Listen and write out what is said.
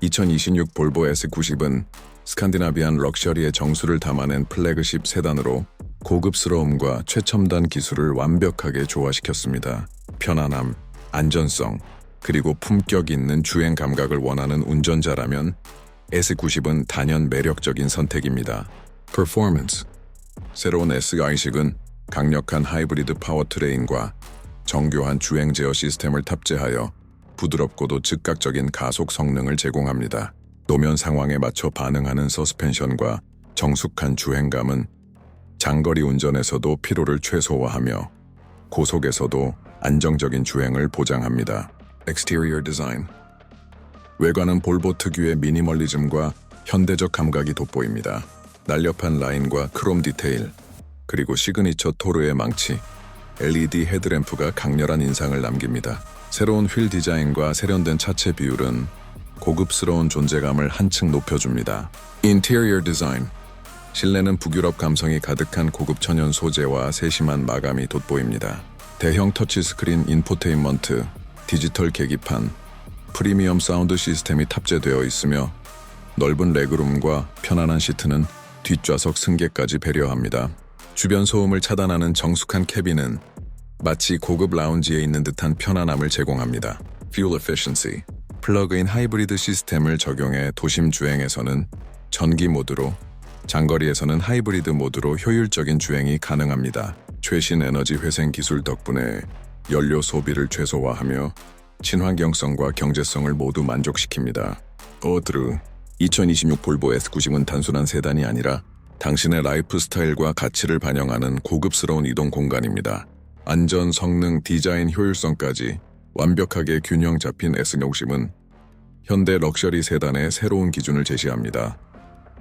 2026 볼보 S90은 스칸디나비안 럭셔리의 정수를 담아낸 플래그십 세단으로 고급스러움과 최첨단 기술을 완벽하게 조화시켰습니다. 편안함, 안전성, 그리고 품격 있는 주행 감각을 원하는 운전자라면 S90은 단연 매력적인 선택입니다. Performance 새로운 S-의식은 강력한 하이브리드 파워트레인과 정교한 주행 제어 시스템을 탑재하여 부드럽고도 즉각적인 가속 성능을 제공합니다. 노면 상황에 맞춰 반응하는 서스펜션과 정숙한 주행감은 장거리 운전에서도 피로를 최소화하며 고속에서도 안정적인 주행을 보장합니다. Exterior Design 외관은 볼보 특유의 미니멀리즘과 현대적 감각이 돋보입니다. 날렵한 라인과 크롬 디테일, 그리고 시그니처 토르의 망치, LED 헤드램프가 강렬한 인상을 남깁니다. 새로운 휠 디자인과 세련된 차체 비율은 고급스러운 존재감을 한층 높여줍니다. Interior Design 실내는 북유럽 감성이 가득한 고급 천연 소재와 세심한 마감이 돋보입니다. 대형 터치스크린 인포테인먼트, 디지털 계기판, 프리미엄 사운드 시스템이 탑재되어 있으며 넓은 레그룸과 편안한 시트는 뒷좌석 승객까지 배려합니다. 주변 소음을 차단하는 정숙한 캐빈은 마치 고급 라운지에 있는 듯한 편안함을 제공합니다. Fuel Efficiency 플러그인 하이브리드 시스템을 적용해 도심 주행에서는 전기 모드로 장거리에서는 하이브리드 모드로 효율적인 주행이 가능합니다. 최신 에너지 회생 기술 덕분에 연료 소비를 최소화하며 친환경성과 경제성을 모두 만족시킵니다. 오드루 2026 볼보 S90은 단순한 세단이 아니라 당신의 라이프 스타일과 가치를 반영하는 고급스러운 이동 공간입니다. 안전, 성능, 디자인, 효율성까지 완벽하게 균형 잡힌 S60은 현대 럭셔리 세단의 새로운 기준을 제시합니다.